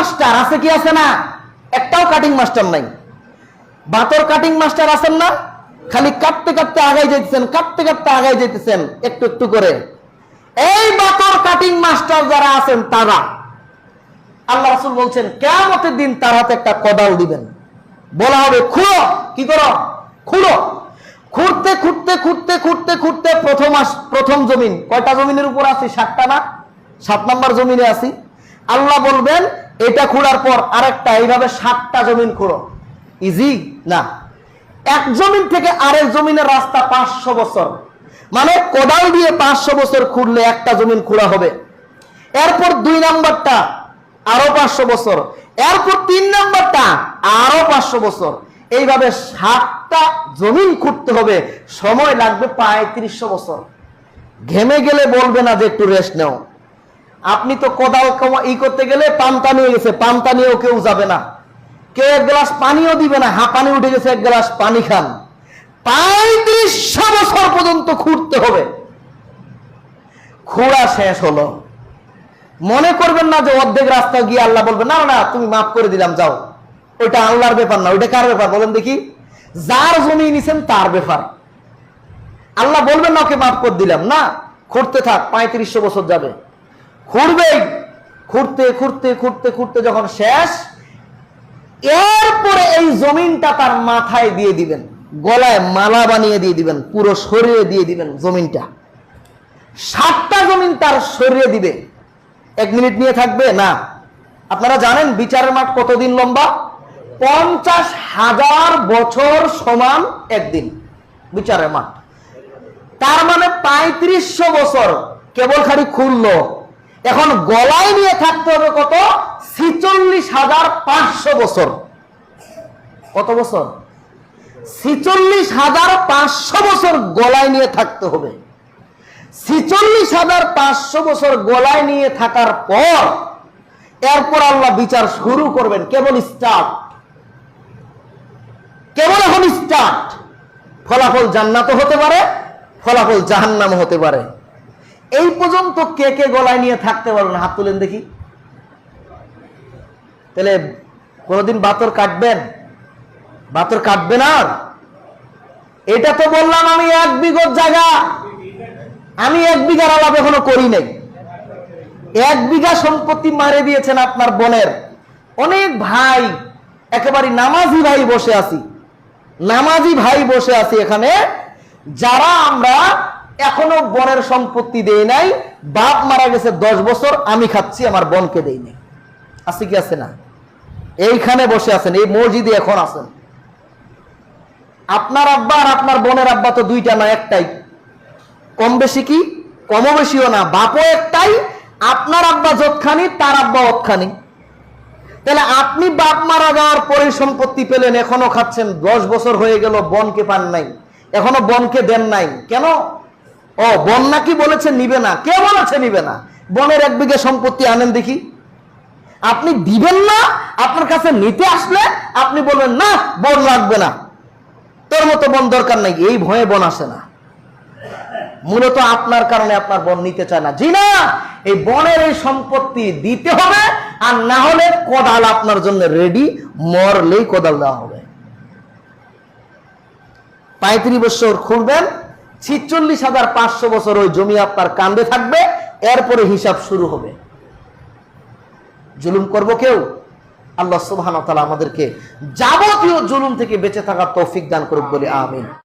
Master আছে কি আছে না? একটাও কাটিং মাস্টার নাই। বাতর কাটিং মাস্টার আছেন না? খালি কাটতে কাটতে আগাই যেতেছেন কাটতে কাটতে আগাই যেতেছেন একটু একটু করে। এই বাতর কাটিং মাস্টার যারা আছেন তারা, আল্লাহ রাসুল বলছেন কেমতের দিন তার হাতে একটা কদাল দিবেন। বলা হবে, খুঁড়ো। কি করো? খুঁড়ো। খুঁড়তে খুঁড়তে খুঁড়তে খুঁড়তে খুঁড়তে প্রথম প্রথম জমিন। কয়টা জমিনের উপর আছি? সাতটা না? সাত নম্বর জমিনে আছি। আল্লাহ বলবেন এটা খুঁড়ার পর আরেকটা, এইভাবে সাতটা জমিন খুঁড়ো। ইজি না। এক জমিন থেকে আরেক জমিনের রাস্তা পাঁচশো বছর। মানে কোদাল দিয়ে পাঁচশো বছর খুঁড়লে একটা জমিন খুঁড়া হবে। এরপর দুই নাম্বারটা, আরও পাঁচশো বছর। এরপর তিন নাম্বারটা, আরও পাঁচশো বছর। এইভাবে সাতটা জমিন খুঁড়তে হবে। সময় লাগবে পঁয়ত্রিশশো বছর। ঘেমে গেলে বলবে না যে একটু রেস্ট নাও। আপনি তো কোদাল ই করতে গেলে পান্তা নিয়ে গেছে, পান্তা নিয়েও কেউ যাবে না। কেউ এক গ্লাস পানিও দিবে না, হা পানি উঠে গেছে, এক গ্লাস পানি খান। পঁয়ত্রিশশো বছর পর্যন্ত খুঁড়তে হবে। খুঁড়া শেষ হলো। মনে করবেন না যে অর্ধেক রাস্তা গিয়ে আল্লাহ বলবে না না, তুমি মাফ করে দিলাম, যাও। ওইটা আল্লাহর ব্যাপার না, ওইটা কার ব্যাপার বলেন দেখি? যার জমি নিছেন তার ব্যাপার। আল্লাহ বলবেন না ওকে মাফ করে দিলাম। না, খুঁড়তে থাক, পঁয়ত্রিশশো বছর যাবে। খুঁড়বেই খুঁড়তে খুঁড়তে খুঁড়তে খুঁড়তে যখন শেষ, এরপরে এই জমিনটা তার মাথায় দিয়ে দিবেন। গলায় মালা বানিয়ে দিয়ে দিবেন, পুরো শরীরে দিয়ে দিবেন জমিনটা। সাতটা জমিন তার শরীরে দিবে। এক মিনিট নিয়ে থাকবে? না। আপনারা জানেন বিচারের মাঠ কতদিন লম্বা? পঞ্চাশ হাজার বছর সমান একদিন বিচারের মাঠ। তার মানে পঁয়ত্রিশশো বছর। কেবল খালি খুললো। এখন গলায় নিয়ে থাকতে হবে কত? ছিচল্লিশ হাজার পাঁচশো বছর। কত বছর? ছিচল্লিশ হাজার পাঁচশো বছর গলায় নিয়ে থাকতে হবে। ছিচল্লিশ হাজার পাঁচশো বছর গলায় নিয়ে থাকার পর এরপর আল্লাহ বিচার শুরু করবেন। কেবল স্টার্ট। কেবল এখন স্টার্ট। ফলাফল জান্নাত হতে পারে, ফলাফল জাহান্নাম হতে পারে। এই পর্যন্ত কে কে গলায় নিয়ে থাকতে পারবেন হাত তুলেন দেখি। তাহলে কোনদিন বাতর কাটবেন? বাতর কাটবেন আর? এটা তো বললাম আমি এক বিগত জায়গা। আমি এক বিঘার আলাপ এখনও করি নাই। এক বিঘা সম্পত্তি মারে দিয়েছেন আপনার বোনের। অনেক ভাই, একেবারে নামাজি ভাই বসে আছি। নামাজি ভাই বসে আছি এখানে। যারা আমরা এখনও বনের সম্পত্তি দেই নাই, বাপ মারা গেছে দশ বছর, আমি খাচ্ছি, আমার বোনকে দেই নাই। আছে কি আছে না? এইখানে বসে আছেন, এই মসজিদে এখন আছেন। আপনার আব্বা আর আপনার বোনের আব্বা তো দুইটা না, একটাই। কম বেশি কি? কম বেশিও না, বাপও একটাই, আপনার আব্বা যতখানি, তার আব্বা অতখানি। তাহলে আপনি বাপ মারা যাওয়ার পরে সম্পত্তি পেলেন, এখনও খাচ্ছেন, দশ বছর হয়ে গেল, বনকে পান নাই, এখনও বনকে দেন নাই। কেন? ও, বন নাকি বলেছে নিবে না। কে বলেছে নিবে না? বনের এক বিঘে সম্পত্তি আনেন দেখি। আপনি দিবেন না, আপনার কাছে নিতে আসলে আপনি বলবেন, না, বন লাগবে না। তোর মতো বন দরকার নাই, এই ভয়ে বন আসে না। মূলত আপনার কারণে আপনার বন নিতে চায় না। জি না, এই বনের এই সম্পত্তি দিতে হবে, আর না হলে কোদাল আপনার জন্য রেডি মরলেই কোদাল দেওয়া হবে। পঁয়ত্রিশ বছর খুলবেন ছিচল্লিশ হাজার পাঁচশো বছর ওই জমি আপনার কান্দে থাকবে, এরপরে হিসাব শুরু হবে। জুলুম করব কেউ? আল্লাহ সুবাহ আমাদেরকে যাবতীয় জুলুম থেকে বেঁচে থাকার তৌফিক দান করুক বলে, আমিন।